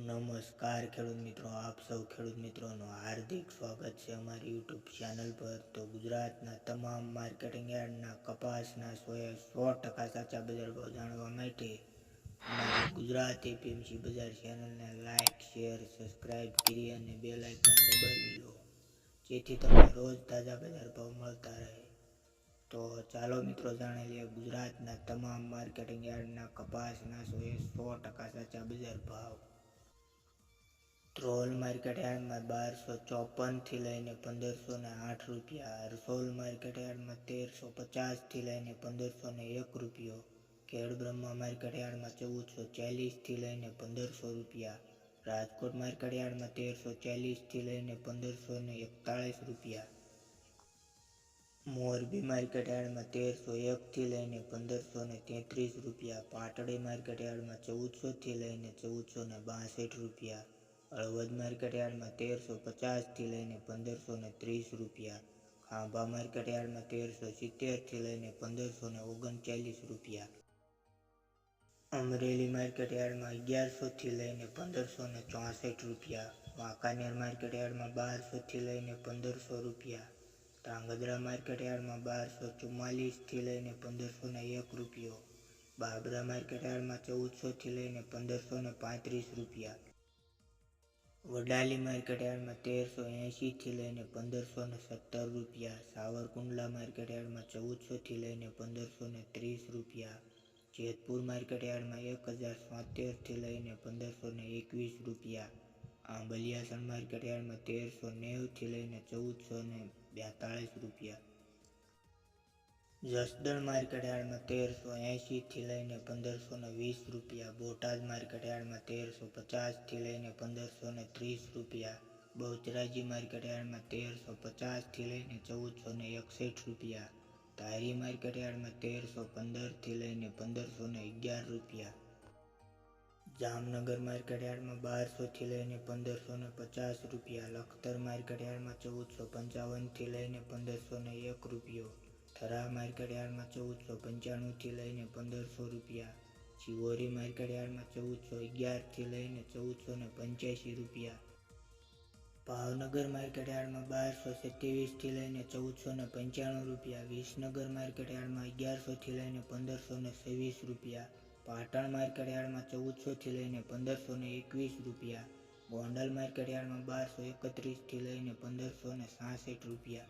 નમસ્કાર ખેડૂત મિત્રો, આપ સૌ ખેડૂત મિત્રોનું હાર્દિક સ્વાગત છે અમારી યુટ્યુબ ચેનલ પર. તો ગુજરાતના તમામ માર્કેટિંગ યાર્ડના કપાસના સોએ સો ટકા સાચા બજાર ભાવ જાણવા માટે અમારી ગુજરાત એપીએમસી બજાર ચેનલને લાઇક શેર, સબસ્ક્રાઇબ કરી અને બે લાઇકન દબાવી લો, જેથી તમને રોજ તાજા બજાર ભાવ મળતા રહે. તો ચાલો મિત્રો જાણી લઈએ ગુજરાતના તમામ માર્કેટિંગ યાર્ડના કપાસના સોએ સો ટકા સાચા બજાર ભાવ. ધ્રોલ માર્કેટ યાર્ડમાં બારસો ચોપનથી લઈને પંદરસો ને આઠ રૂપિયા રસોલ માર્કેટ યાર્ડમાં તેરસો પચાસથી લઈને પંદરસો ને એક રૂપિયો, ખેડબ્રહ્મા માર્કેટ યાર્ડમાં ચૌદસો ચાલીસથી લઈને પંદરસો રૂપિયા, રાજકોટ માર્કેટ યાર્ડમાં તેરસો ચાલીસથી લઈને પંદરસો ને એકતાળીસ રૂપિયા. મોરબી માર્કેટ યાર્ડમાં તેરસો એકથી લઈને પંદરસો ને તેત્રીસ રૂપિયા, પાટડી માર્કેટ યાર્ડમાં ચૌદસોથી લઈને ચૌદસો ને બાસઠ રૂપિયા હળવદ માર્કેટ યાર્ડમાં તેરસો પચાસથી લઈને પંદરસો ને ત્રીસ રૂપિયા. ખાંભા માર્કેટ યાર્ડમાં તેરસો સિત્તેરથી લઈને પંદરસો ને ઓગણચાલીસ રૂપિયા. અમરેલી માર્કેટ યાર્ડમાં અગિયારસોથી લઈને પંદરસો ને ચોસઠ રૂપિયા. વાંકાનેર માર્કેટ યાર્ડમાં બારસોથી લઈને પંદરસો રૂપિયા. ધ્રાંગધ્રા માર્કેટ યાર્ડમાં બારસો ચુમ્માલીસથી લઈને પંદરસો ને એક રૂપિયો. બાબરા માર્કેટ યાર્ડમાં ચૌદસોથી લઈને પંદરસો ને પાંત્રીસ રૂપિયા. વડાલી માર્કેટ તેરસો એંશીથી લઈને પંદરસો ને સત્તર રૂપિયા, સાવરકુંડલા માર્કેટ ચૌદસોથી લઈને પંદરસો ને ત્રીસ રૂપિયા, જેતપુર માર્કેટ એક હજાર સોતેરથી લઈને પંદરસો ને એકવીસ રૂપિયા, આંબલિયાસણ માર્કેટ તેરસો નેવથી લઈને ચૌદસો ને બેતાળીસ રૂપિયા. જસદણ માર્કેટ યાર્ડમાં તેરસો એંશીથી લઈને પંદરસો ને વીસ રૂપિયા, બોટાદ માર્કેટ યાર્ડમાં તેરસો પચાસથી લઈને પંદરસો ને ત્રીસ રૂપિયા, બહુચરાજી માર્કેટ યાર્ડમાં તેરસો પચાસથી લઈને ચૌદસો ને એકસઠ રૂપિયા, ધારી માર્કેટ યાર્ડમાં તેરસો પંદરથી લઈને પંદરસો ને અગિયાર રૂપિયા. જામનગર માર્કેટ યાર્ડમાં બારસોથી લઈને પંદરસો ને પચાસ રૂપિયા, લખતર માર્કેટ યાર્ડમાં ચૌદસો પંચાવનથી લઈને પંદરસો ને એક રૂપિયો થરા માર્કેટ યાર્ડમાં ચૌદસો પંચાણુંથી લઈને પંદરસો રૂપિયા. ચિવોરી માર્કેટ યાર્ડમાં ચૌદસો અગિયારથી લઈને ચૌદસો ને પંચ્યાસી રૂપિયા. ભાવનગર માર્કેટ યાર્ડમાં બારસો સત્યાવીસથી લઈને ચૌદસો ને પંચાણું રૂપિયા. વિસનગર માર્કેટ યાર્ડમાં અગિયારસોથી લઈને પંદરસો ને છવ્વીસ રૂપિયા. પાટણ માર્કેટ યાર્ડમાં ચૌદસોથી લઈને પંદરસો ને એકવીસ રૂપિયા. ગોંડલ માર્કેટ યાર્ડમાં બારસો એકત્રીસથી લઈને પંદરસો ને સાસઠ રૂપિયા.